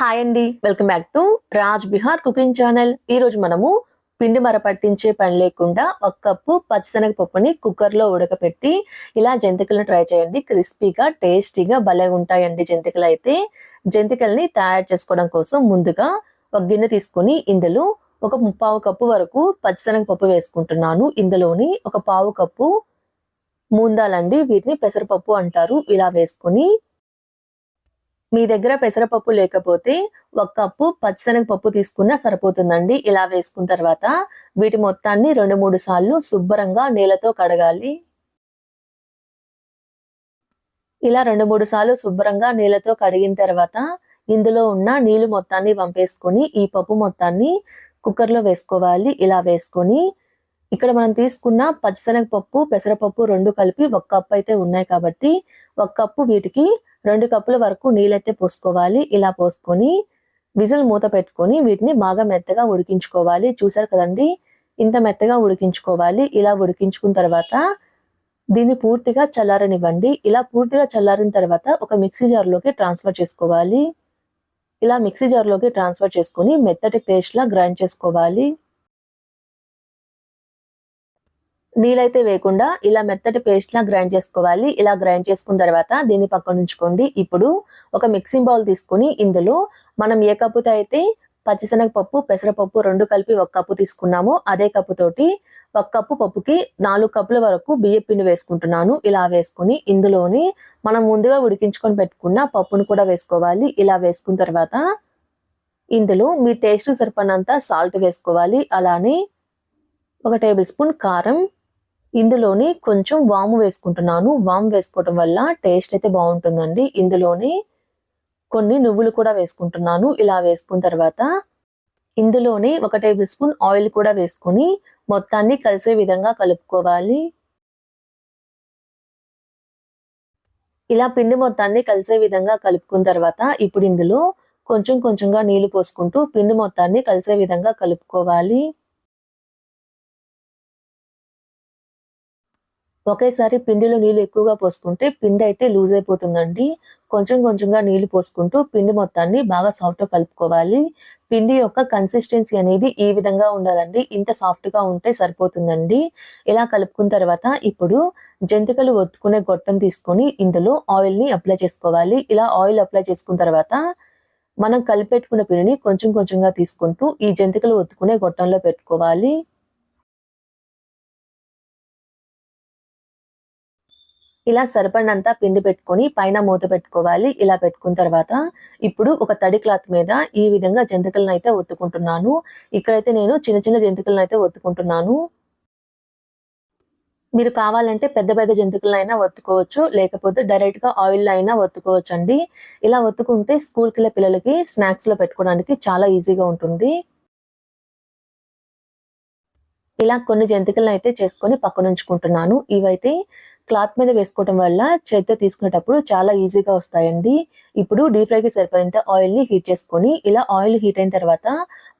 Hi అండి welcome back to Raj Bihar cooking channel ఈ రోజు మనము పిండి మర పట్టించే పని లేకుండా ఒక కప్పు పచ్చిశనగ పప్పుని కుక్కర్లో ఉడకపెట్టి ఇలా జంతికలను ట్రై చేయండి. క్రిస్పీగా టేస్టీగా భలే ఉంటాయండి జంతికలు అయితే. జంతికల్ని తయారు చేసుకోవడం కోసం ముందుగా ఒక గిన్నె తీసుకొని ఇందులో ఒక ముప్పావు కప్పు వరకు పచ్చిశనగ పప్పు వేసుకుంటున్నాను. ఇందులోని ఒక పావు కప్పు మూందాలండి వీటిని పెసరపప్పు అంటారు. ఇలా వేసుకొని మీ దగ్గర పెసరపప్పు లేకపోతే ఒక కప్పు పచ్చిశనగ పప్పు తీసుకున్నా సరిపోతుందండి. ఇలా వేసుకున్న తర్వాత వీటి మొత్తాన్ని రెండు మూడు సార్లు శుభ్రంగా నీళ్ళతో కడగాలి. ఇలా రెండు మూడు సార్లు శుభ్రంగా నీళ్ళతో కడిగిన తర్వాత ఇందులో ఉన్న నీళ్ళు మొత్తాన్ని పంపేసుకొని ఈ పప్పు మొత్తాన్ని కుక్కర్లో వేసుకోవాలి. ఇలా వేసుకొని ఇక్కడ మనం తీసుకున్న పచ్చిశనగ పప్పు పెసరపప్పు రెండు కలిపి ఒక కప్పు అయితే ఉన్నాయి కాబట్టి ఒక కప్పు వీటికి రెండు కప్పుల వరకు నీళ్ళైతే పోసుకోవాలి. ఇలా పోసుకొని విజిల్ మూత పెట్టుకొని వీటిని బాగా మెత్తగా ఉడికించుకోవాలి. చూసారు కదండి? ఇంత మెత్తగా ఉడికించుకోవాలి. ఇలా ఉడికించుకున్న తర్వాత దీన్ని పూర్తిగా చల్లారనివ్వండి. ఇలా పూర్తిగా చల్లారిన తర్వాత ఒక మిక్సీ జార్లోకి ట్రాన్స్ఫర్ చేసుకోవాలి. ఇలా మిక్సీ జార్లోకి ట్రాన్స్ఫర్ చేసుకొని మెత్తటి పేస్ట్లా గ్రైండ్ చేసుకోవాలి. నీళ్ళైతే వేయకుండా ఇలా మెత్తటి పేస్ట్ లా గ్రైండ్ చేసుకోవాలి. ఇలా గ్రైండ్ చేసుకున్న తర్వాత దీన్ని పక్కన ఉంచుకోండి ఇప్పుడు ఒక మిక్సింగ్ బౌల్ తీసుకొని ఇందులో మనం ఏ కప్పుతో అయితే పచ్చిశనగపప్పు పెసరపప్పు రెండు కలిపి ఒక కప్పు తీసుకున్నామో అదే కప్పు తోటి ఒక కప్పు పప్పుకి నాలుగు కప్పుల వరకు బియ్య పిండి వేసుకుంటున్నాను. ఇలా వేసుకుని ఇందులోని మనం ముందుగా ఉడికించుకొని పెట్టుకున్న పప్పును కూడా వేసుకోవాలి. ఇలా వేసుకున్న తర్వాత ఇందులో మీ టేస్ట్ సరిపడినంత సాల్ట్ వేసుకోవాలి. అలానే ఒక టేబుల్ స్పూన్ కారం ఇందులోని కొంచెం వాము వేసుకుంటున్నాను. వాము వేసుకోవటం వల్ల టేస్ట్ అయితే బాగుంటుందండి. ఇందులోని కొన్ని నువ్వులు కూడా వేసుకుంటున్నాను. ఇలా వేసుకున్న తర్వాత ఇందులోనే ఒక టేబుల్ స్పూన్ ఆయిల్ కూడా వేసుకొని మొత్తాన్ని కలిసే విధంగా కలుపుకోవాలి. ఇలా పిండి మొత్తాన్ని కలిసే విధంగా కలుపుకున్న తర్వాత ఇప్పుడు ఇందులో కొంచెం కొంచెంగా నీళ్ళు పోసుకుంటూ పిండి మొత్తాన్ని కలిసే విధంగా కలుపుకోవాలి. ఒకేసారి పిండిలో నీళ్ళు ఎక్కువగా పోసుకుంటే పిండి అయితే లూజ్ అయిపోతుందండి. కొంచెం కొంచెంగా నీళ్ళు పోసుకుంటూ పిండి మొత్తాన్ని బాగా సాఫ్ట్గా కలుపుకోవాలి. పిండి యొక్క కన్సిస్టెన్సీ అనేది ఈ విధంగా ఉండాలండి. ఇంత సాఫ్ట్గా ఉంటే సరిపోతుందండి. ఇలా కలుపుకున్న తర్వాత ఇప్పుడు జంతికలు ఒత్తుకునే గొట్టం తీసుకొని ఇందులో ఆయిల్ని అప్లై చేసుకోవాలి. ఇలా ఆయిల్ అప్లై చేసుకున్న తర్వాత మనం కలిపెట్టుకున్న పిండిని కొంచెం కొంచెంగా తీసుకుంటూ ఈ జంతికలు ఒత్తుకునే గొట్టంలో పెట్టుకోవాలి. ఇలా సరిపడినంత పిండి పెట్టుకొని పైన మూత పెట్టుకోవాలి. ఇలా పెట్టుకున్న తర్వాత ఇప్పుడు ఒక తడి క్లాత్ మీద ఈ విధంగా జంతికలను అయితే ఒత్తుకుంటున్నాను. ఇక్కడైతే నేను చిన్న చిన్న జంతికలను అయితే ఒత్తుకుంటున్నాను. మీరు కావాలంటే పెద్ద పెద్ద జంతికలను ఒత్తుకోవచ్చు. లేకపోతే డైరెక్ట్గా ఆయిల్ అయినా ఒత్తుకోవచ్చు అండి ఇలా ఒత్తుకుంటే స్కూల్కి వెళ్ళే పిల్లలకి స్నాక్స్లో పెట్టుకోవడానికి చాలా ఈజీగా ఉంటుంది. ఇలా కొన్ని జంతికలను అయితే చేసుకొని పక్కన ఉంచుకుంటున్నాను ఇవైతే క్లాత్ మీద వేసుకోవడం వల్ల చేతితో తీసుకునేటప్పుడు చాలా ఈజీగా వస్తాయండి. ఇప్పుడు డీప్ ఫ్రైకి సరిపోయేంత ఆయిల్ని హీట్ చేసుకొని ఇలా ఆయిల్ హీట్ అయిన తర్వాత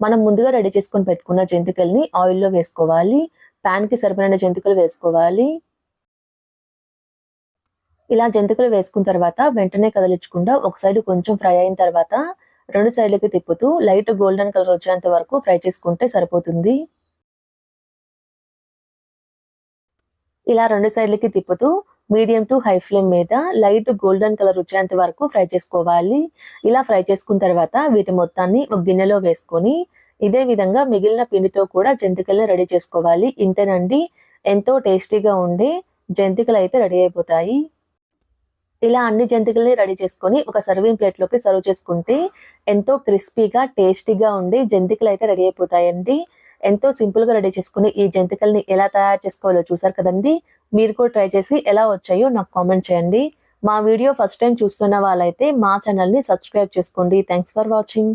మనం ముందుగా రెడీ చేసుకొని పెట్టుకున్న జంతికల్ని ఆయిల్లో వేసుకోవాలి. ప్యాన్కి సరిపడిన జంతికలు వేసుకోవాలి. ఇలా జంతికలు వేసుకున్న తర్వాత వెంటనే కదిలించకుండా ఒక సైడ్ కొంచెం ఫ్రై అయిన తర్వాత రెండు సైడ్లకి తిప్పుతూ లైట్ గోల్డెన్ కలర్ వచ్చేంత వరకు ఫ్రై చేసుకుంటే సరిపోతుంది. ఇలా రెండు సైడ్లకి తిప్పుతూ మీడియం టు హై ఫ్లేమ్ మీద లైట్ గోల్డెన్ కలర్ వచ్చేంత వరకు ఫ్రై చేసుకోవాలి. ఇలా ఫ్రై చేసుకున్న తర్వాత వీటి మొత్తాన్ని ఒక గిన్నెలో వేసుకొని ఇదే విధంగా మిగిలిన పిండితో కూడా జంతికల్ని రెడీ చేసుకోవాలి. ఇంతేనండి. ఎంతో టేస్టీగా ఉండే జంతికలు అయితే రెడీ అయిపోతాయి. ఇలా అన్ని జంతికల్ని రెడీ చేసుకొని ఒక సర్వింగ్ ప్లేట్లోకి సర్వ్ చేసుకుంటే ఎంతో క్రిస్పీగా టేస్టీగా ఉండి జంతికలు అయితే రెడీ అయిపోతాయండి. ఎంతో సింపుల్గా రెడీ చేసుకుని ఈ జంతికల్ని ఎలా తయారు చేసుకోవాలో చూసారు కదండి? మీరు కూడా ట్రై చేసి ఎలా వచ్చాయో నాకు కామెంట్ చేయండి. మా వీడియో ఫస్ట్ టైం చూస్తున్న వాళ్ళైతే మా ఛానల్ని సబ్స్క్రైబ్ చేసుకోండి. Thanks for watching.